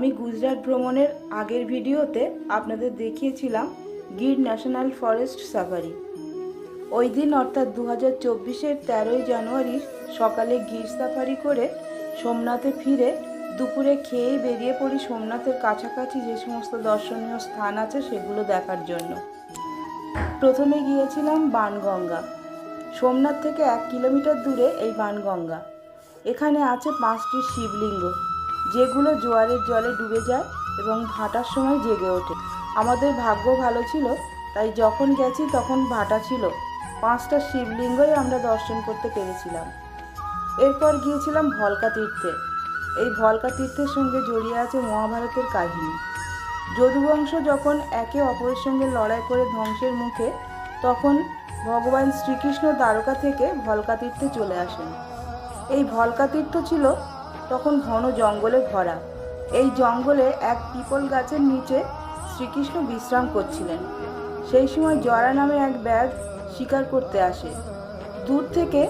আমি গুজরাট ভ্রমণের আগের ভিডিওতে আপনাদের দেখিয়েছিলাম গির ন্যাশনাল ফরেস্ট সাফারি। ওই দিন অর্থাৎ দু হাজার চব্বিশের তেরোই জানুয়ারির সকালে গির সাফারি করে সোমনাথে ফিরে দুপুরে খেয়েই বেরিয়ে পড়ি সোমনাথের কাছাকাছি যে সমস্ত দর্শনীয় স্থান আছে সেগুলো দেখার জন্য। প্রথমে গিয়েছিলাম বানগঙ্গা সোমনাথ থেকে এক কিলোমিটার দূরে এই বানগঙ্গা এখানে আছে পাঁচটি শিবলিঙ্গ। যেগুলো জোয়ারের জলে ডুবে যায় এবং ভাটার সময় জেগে ওঠে। আমাদের ভাগ্য ভালো ছিল, তাই যখন গেছি তখন ভাটা ছিল। পাঁচটা শিবলিঙ্গই আমরা দর্শন করতে পেরেছিলাম। এরপর গিয়েছিলাম ভলকা তীর্থে। এই ভলকা তীর্থের সঙ্গে জড়িয়ে আছে মহাভারতের কাহিনী। যদুবংশ যখন একে অপরের সঙ্গে লড়াই করে ধ্বংসের মুখে, তখন ভগবান শ্রীকৃষ্ণ দ্বারকা থেকে ভলকা তীর্থে চলে আসেন। এই ভলকা তীর্থ ছিল তখন ঘন জঙ্গলে ভরা। এই জঙ্গলে এক পিপল গাছের নিচে শ্রীকৃষ্ণ বিশ্রাম করছিলেন। সেই সময় জরা নামে এক ব্যাগ শিকার করতে আসে। দূর থেকে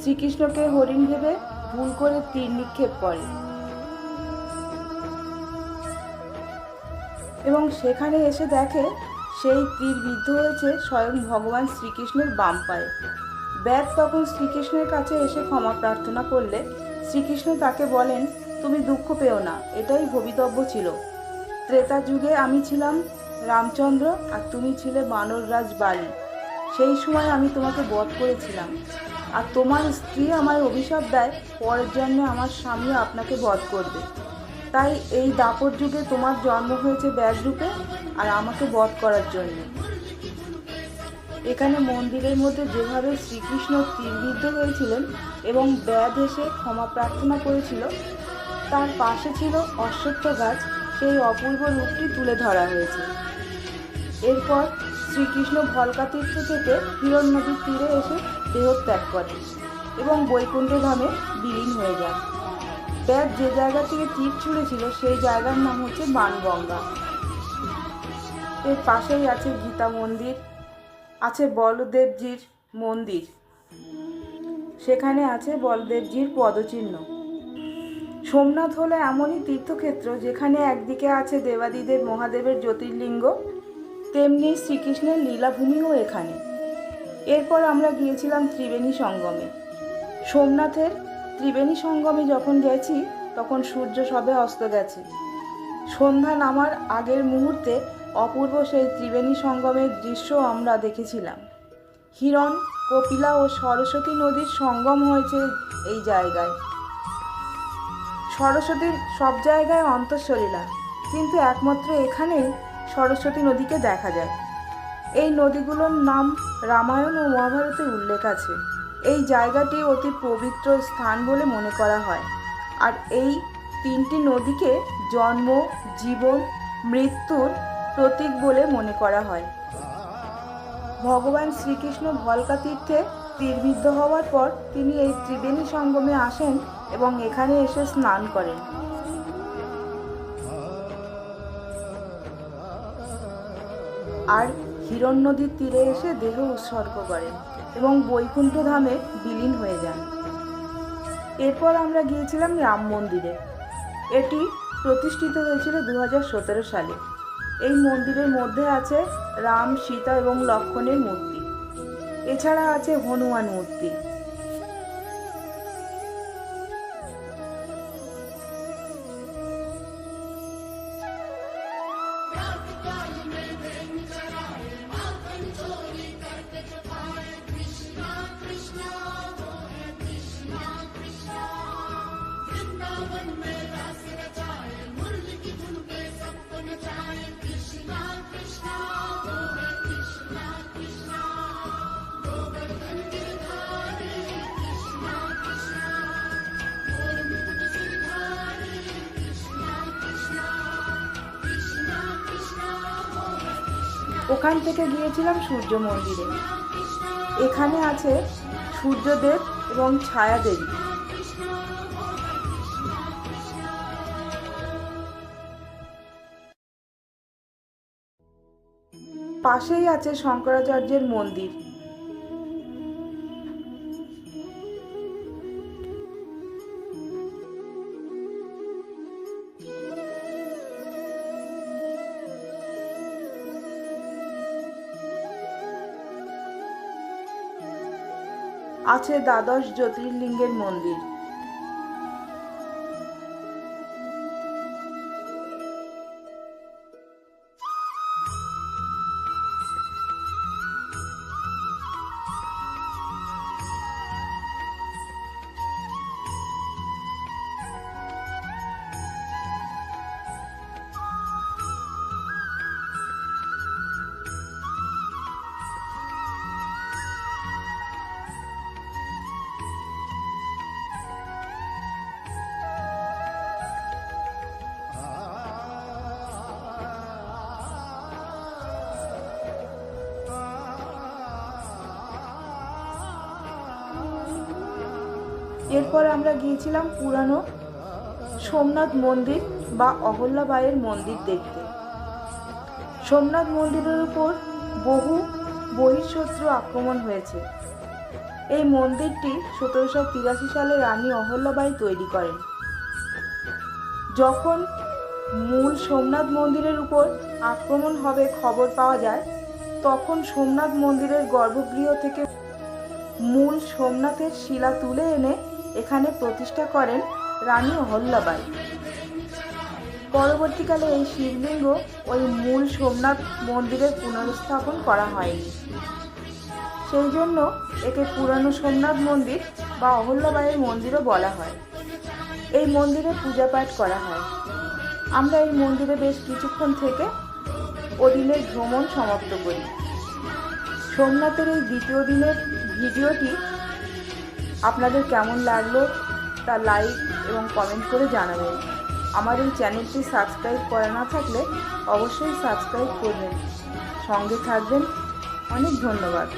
শ্রীকৃষ্ণকে হরিণ ভেবে ভুল করে তীর নিক্ষেপ করে। এবং সেখানে এসে দেখে সেই তীর বিদ্ধ হয়েছে স্বয়ং ভগবান শ্রীকৃষ্ণের বাম পায়ে। ব্যাগ তখন শ্রীকৃষ্ণের কাছে এসে ক্ষমা প্রার্থনা করলে শ্রীকৃষ্ণ তাকে বলেন, তুমি দুঃখ পেও না, এটাই ভবিতব্য ছিল। ত্রেতা যুগে আমি ছিলাম রামচন্দ্র আর তুমি ছিলে বানররাজ বালি। সেই সময় আমি তোমাকে বধ করেছিলাম। আর তোমার স্ত্রী আমায় অভিশাপ দেয়, পরের জন্মে আমার স্বামী আপনাকে বধ করবে। তাই এই দাপর যুগে তোমার জন্ম হয়েছে ব্যাগ রূপে আর আমাকে বধ করার জন্য। এখানে মন্দিরের মধ্যে যেভাবে শ্রীকৃষ্ণ তীরবিদ্ধ হয়েছিলেন এবং ব্যাধ এসে ক্ষমা প্রার্থনা করেছিল, তার পাশে ছিল অশ্বত্থ গাছ, সেই অপূর্ব রূপটি তুলে ধরা হয়েছে। এরপর শ্রীকৃষ্ণ ভলকা তীর্থ থেকে হিরণ নদীর তীরে এসে দেহত্যাগ করে এবং বৈকুণ্ঠ ধামে বিলীন হয়ে যায় ব্যাগ যে জায়গা থেকে তীর ছুঁড়েছিল, সেই জায়গার নাম হচ্ছে বানগঙ্গা এর পাশেই আছে গীতা মন্দির আছে বলদেবজির মন্দির। সেখানে আছে বলদেবজির পদচিহ্ন। সোমনাথ হলো এমনই তীর্থক্ষেত্র যেখানে একদিকে আছে দেবাদিদেব মহাদেবের জ্যোতির্লিঙ্গ, তেমনি শ্রীকৃষ্ণের লীলাভূমিও এখানে। এরপর আমরা গিয়েছিলাম ত্রিবেণী সঙ্গমে। সোমনাথের ত্রিবেণী সঙ্গমে যখন গেছি, তখন সূর্য সবে অস্ত গেছে। সন্ধ্যা নামার আগের মুহূর্তে অপূর্ব সেই ত্রিবেণী সঙ্গমের দৃশ্য আমরা দেখেছিলাম। হিরণ, কপিলা ও সরস্বতী নদীর সঙ্গম হয়েছে এই জায়গায়। সরস্বতীর সব জায়গায় অন্তঃসলীলা কিন্তু একমাত্র এখানেই সরস্বতী নদীকে দেখা যায়। এই নদীগুলোর নাম রামায়ণ ও মহাভারতে উল্লেখ আছে। এই জায়গাটি অতি পবিত্র স্থান বলে মনে করা হয়। আর এই তিনটি নদীকে জন্ম, জীবন, মৃত্যুর প্রতীক বলে মনে করা হয়। ভগবান শ্রীকৃষ্ণ ভলকা তীর্থে তীরবিদ্ধ হওয়ার পর তিনি এই ত্রিবেণী সঙ্গমে আসেন এবং এখানে এসে স্নান করেন। আর হিরণ নদীর তীরে এসে দেহ উৎসর্গ করেন এবং বৈকুণ্ঠ ধামে বিলীন হয়ে যান। এরপর আমরা গিয়েছিলাম রাম মন্দিরে। এটি প্রতিষ্ঠিত হয়েছিল দু হাজার সতেরো সালে। এই মন্দিরের মধ্যে আছে রাম সীতা এবং লক্ষ্মণের মূর্তি। এছাড়া আছে হনুমান মূর্তি ওখান থেকে গিয়েছিলাম সূর্য মন্দিরে। এখানে আছে সূর্যদেব এবং ছায়া দেবী পাশেই আছে শঙ্করাচার্যের মন্দির। আছে দ্বাদশ জ্যোতির্লিঙ্গের মন্দির। এরপর আমরা গিয়েছিলাম পুরানো সোমনাথ মন্দির বা অহল্যাবাইয়ের মন্দির দেখতে। সোমনাথ মন্দিরের উপর বহু বহিঃশত্রু আক্রমণ হয়েছে। এই মন্দিরটি সতেরোশো তিরাশি সালে রানী অহল্যাবাই তৈরি করেন। যখন মূল সোমনাথ মন্দিরের উপর আক্রমণ হবে খবর পাওয়া যায়, তখন সোমনাথ মন্দিরের গর্ভগৃহ থেকে মূল সোমনাথের শিলা তুলে এনে এখানে প্রতিষ্ঠা করেন রানী অহল্যাবাই পরবর্তীকালে এই শিবলিঙ্গ ওই মূল সোমনাথ মন্দিরের পুনরুস্থাপন করা হয়নি। সেই জন্য একে পুরানো সোমনাথ মন্দির বা অহল্যাবাইয়ের মন্দিরও বলা হয়। এই মন্দিরে পূজা পাঠ করা হয়। আমরা এই মন্দিরে বেশ কিছুক্ষণ থেকে ওদিনের ভ্রমণ সমাপ্ত করি। সোমনাথের এই দ্বিতীয় দিনের ভিডিওটি আপনাদের কেমন লাগল তা লাইক এবং কমেন্ট করে জানাবেন। আমার এই চ্যানেলটি সাবস্ক্রাইব করা না থাকলে অবশ্যই সাবস্ক্রাইব করবেন। সঙ্গে থাকবেন। অনেক ধন্যবাদ।